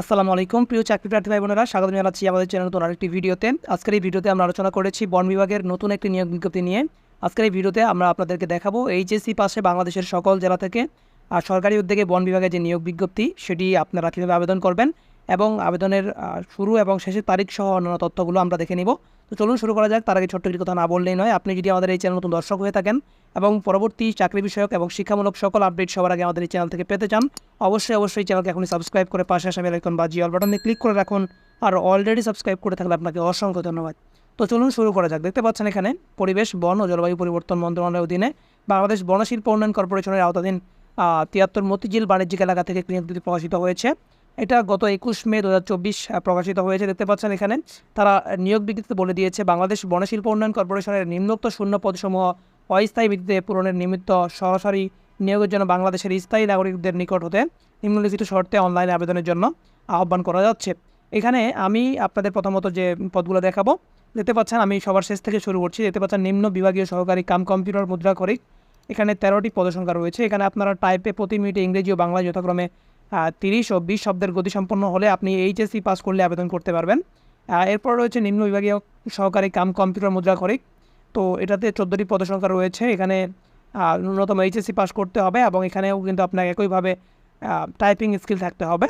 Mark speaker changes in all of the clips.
Speaker 1: আসসালামু আলাইকুম। প্রিয় চাকরি প্রার্থী ভাই বোনেরা স্বাগত জানাচ্ছি আমাদের চ্যানেল নতুন আরেকটি ভিডিওতে। আজকের এই ভিডিওতে আমরা আলোচনা করেছি বন বিভাগের নতুন একটি নিয়োগ বিজ্ঞপ্তি নিয়ে। আজকের এই ভিডিওতে আমরা আপনাদেরকে দেখাবো এইচএসসি পাশে বাংলাদেশের সকল জেলা থেকে আর সরকারি উদ্যোগে বন বিভাগে যে নিয়োগ বিজ্ঞপ্তি, সেটি আপনারা কীভাবে আবেদন করবেন এবং আবেদনের শুরু এবং শেষের তারিখ সহ অন্যান্য তথ্যগুলো আমরা দেখে নিব। তো চলুন শুরু করা যাক। তার আগে ছোট্ট একটি কথা না বললেই নয়। আপনি যদি আমাদের এই চ্যানেল নতুন দর্শক হয়ে থাকেন এবং পরবর্তী চাকরি বিষয়ক এবং শিক্ষামূলক সকল আপডেট সবার আগে আমাদের এই চ্যানেল থেকে পেতে চান, অবশ্যই অবশ্যই চ্যানেলকে এখনই সাবস্ক্রাইব করে পাশে আসা বেলাইকন বা জিওল বাটনে ক্লিক করে রাখুন। আর অলরেডি সাবস্ক্রাইব করে থাকলে আপনাকে অসংখ্য ধন্যবাদ। তো চলুন শুরু করা যাক। দেখতে পাচ্ছেন এখানে পরিবেশ, বন ও জলবায়ু পরিবর্তন মন্ত্রণালয়ের অধীনে বাংলাদেশ বনশিল্প উন্নয়ন কর্পোরেশনের আওতাধীন তিয়াত্তর মতিঝিল বাণিজ্যিক এলাকা থেকে ক্লিনিকটি প্রকাশিত হয়েছে। এটা গত একুশ মে দু হাজার চব্বিশ প্রকাশিত হয়েছে। দেখতে পাচ্ছেন এখানে, তারা নিয়োগ বিজ্ঞপ্তিতে বলে দিয়েছে, বাংলাদেশ বনশিল্প উন্নয়ন কর্পোরেশনের নিম্নোক্ত শূন্য পদসমূহ অস্থায়ী ভিত্তিতে পূরণের নিমিত্ত সরাসরি নিয়োগের জন্য বাংলাদেশের স্থায়ী নাগরিকদের নিকট হতে নিম্নলিখিত শর্তে অনলাইনে আবেদনের জন্য আহ্বান করা যাচ্ছে। এখানে আমি আপনাদের প্রথমত যে পদগুলো দেখাবো, দেখতে পাচ্ছেন আমি সবার শেষ থেকে শুরু করছি। দেখতে পাচ্ছেন নিম্ন বিভাগীয় সহকারী কাম কম্পিউটার মুদ্রা করিক এখানে তেরোটি পদসংখ্যা রয়েছে। এখানে আপনারা টাইপে প্রতি মিনিটে ইংরেজি ও বাংলা যথাক্রমে তিরিশ ও বিশ শব্দের গতিসম্পন্ন হলে আপনি এইচএসসি পাস করলে আবেদন করতে পারবেন। এরপর রয়েছে নিম্ন বিভাগীয় সহকারী কাম কম্পিউটার মুদ্রা করি তো এটাতে চোদ্দোটি পদসংখ্যা রয়েছে। এখানে ন্যূনতম এইচএসসি পাস করতে হবে এবং এখানেও কিন্তু আপনাকে একইভাবে টাইপিং স্কিল থাকতে হবে।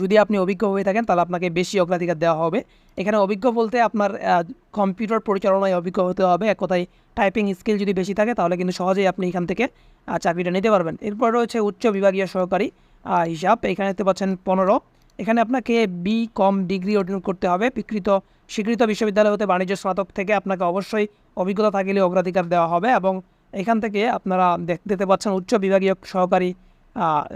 Speaker 1: যদি আপনি অভিজ্ঞ হয়ে থাকেন, তাহলে আপনাকে বেশি অগ্রাধিকার দেওয়া হবে। এখানে অভিজ্ঞ বলতে আপনার কম্পিউটার পরিচালনায় অভিজ্ঞ হতে হবে। এক কথায় টাইপিং স্কিল যদি বেশি থাকে, তাহলে কিন্তু সহজেই আপনি এখান থেকে চাকরিটা নিতে পারবেন। এরপর রয়েছে উচ্চ বিভাগীয় সহকারী। হিসাব এখানে দেখতে পাচ্ছেন পনেরো। এখানে আপনাকে বি কম ডিগ্রি অর্জন করতে হবে। বিকৃত, স্বীকৃত বিশ্ববিদ্যালয় হতে বাণিজ্য স্নাতক থেকে আপনাকে অবশ্যই অভিজ্ঞতা থাকলে অগ্রাধিকার দেওয়া হবে এবং এখান থেকে আপনারা দেখতে পাচ্ছেন উচ্চ বিভাগীয় সহকারী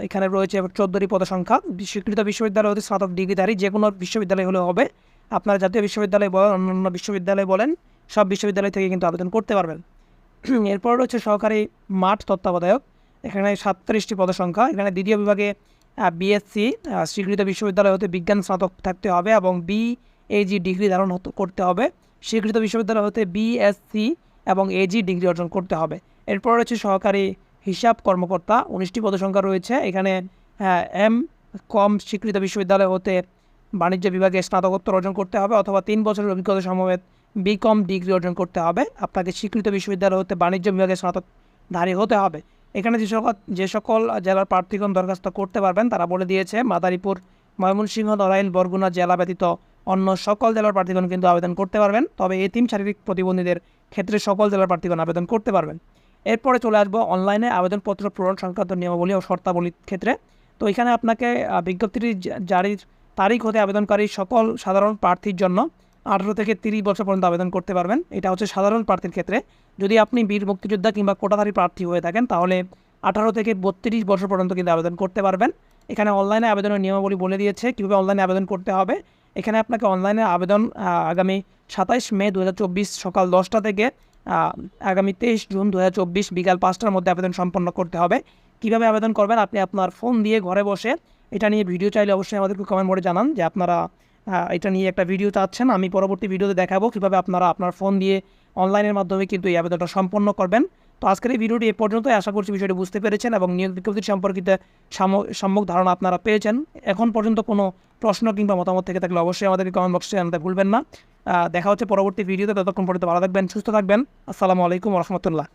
Speaker 1: এখানে রয়েছে চোদ্দোটি পদসংখ্যা। স্বীকৃত বিশ্ববিদ্যালয় হতে স্নাতক ডিগ্রিধারী যে কোনো বিশ্ববিদ্যালয় হলে হবে। আপনারা জাতীয় বিশ্ববিদ্যালয় বলেন, অন্যান্য বিশ্ববিদ্যালয় বলেন, সব বিশ্ববিদ্যালয় থেকে কিন্তু আবেদন করতে পারবেন। এরপর রয়েছে সহকারী মাঠ তত্ত্বাবধায়ক। এখানে সাতত্রিশটি পদসংখ্যা। এখানে দ্বিতীয় বিভাগে বিএসসি স্বীকৃত বিশ্ববিদ্যালয় হতে বিজ্ঞান স্নাতক থাকতে হবে এবং বি এজি ডিগ্রি ধারণ করতে হবে। স্বীকৃত বিশ্ববিদ্যালয় হতে বিএসসি এবং এজি ডিগ্রি অর্জন করতে হবে। এরপর রয়েছে সহকারী হিসাব কর্মকর্তা। উনিশটি পদসংখ্যা রয়েছে। এখানে এম কম স্বীকৃত বিশ্ববিদ্যালয় হতে বাণিজ্য বিভাগে স্নাতকোত্তর অর্জন করতে হবে অথবা তিন বছরের অভিজ্ঞতা সমবেত বি কম ডিগ্রি অর্জন করতে হবে। আপনাকে স্বীকৃত বিশ্ববিদ্যালয় হতে বাণিজ্য বিভাগে স্নাতকধারী হতে হবে। এখানে যে সকল যে সকল জেলার প্রার্থীগণ দরখাস্ত করতে পারবেন, তারা বলে দিয়েছে, মাদারীপুর, ময়মনসিংহ, নড়াইল, বরগুনা জেলা ব্যতীত অন্য সকল জেলার প্রার্থীগণ কিন্তু আবেদন করতে পারবেন। তবে এতিম শারীরিক প্রতিবন্ধীদের ক্ষেত্রে সকল জেলার প্রার্থীগণ আবেদন করতে পারবেন। এরপরে চলে আসব অনলাইনে আবেদনপত্র পূরণ সংক্রান্ত নিয়মাবলী ও শর্তাবলীর ক্ষেত্রে। তো এখানে আপনাকে বিজ্ঞপ্তিটি জারির তারিখ হতে আবেদনকারী সকল সাধারণ প্রার্থীর জন্য আঠারো থেকে তিরিশ বছর পর্যন্ত আবেদন করতে পারবেন। এটা হচ্ছে সাধারণ প্রার্থীর ক্ষেত্রে। যদি আপনি বীর মুক্তিযোদ্ধা কিংবা কোটাধারী প্রার্থী হয়ে থাকেন, তাহলে আঠারো থেকে বত্রিশ বছর পর্যন্ত কিন্তু আবেদন করতে পারবেন। এখানে অনলাইনে আবেদনের নিয়মাবলী বলে দিয়েছে, কীভাবে অনলাইনে আবেদন করতে হবে। এখানে আপনাকে অনলাইনে আবেদন আগামী সাতাইশ মে দু হাজার চব্বিশ সকাল দশটা থেকে আগামী তেইশ জুন দুহাজার চব্বিশ বিকাল পাঁচটার মধ্যে আবেদন সম্পন্ন করতে হবে। কীভাবে আবেদন করবেন? আপনি আপনার ফোন দিয়ে ঘরে বসে এটা নিয়ে ভিডিও চাইলে অবশ্যই আমাদেরকে কমেন্ট করে জানান যে আপনারা এটা নিয়ে একটা ভিডিও চাচ্ছেন, আমি পরবর্তী ভিডিওতে দেখাবো কীভাবে আপনারা আপনার ফোন দিয়ে অনলাইনের মাধ্যমে কিন্তু এই আবেদনটা সম্পন্ন করবেন। তো আজকের এই ভিডিওটি এ পর্যন্তই। আশা করছি বিষয়টি বুঝতে পেরেছেন এবং নিয়োগ বিজ্ঞপ্তি সম্পর্কিত সাম- সম্যক ধারণা আপনারা পেয়েছেন। এখন পর্যন্ত কোনো প্রশ্ন কিংবা মতামত থেকে থাকলে অবশ্যই আমাদেরকে কমেন্ট বক্সে জানাতে ভুলবেন না। দেখা হচ্ছে পরবর্তী ভিডিওতে ততক্ষণ পর্যন্ত ভালো থাকবেন, সুস্থ থাকবেন। আসসালামু আলাইকুম রহমতুল্লাহ।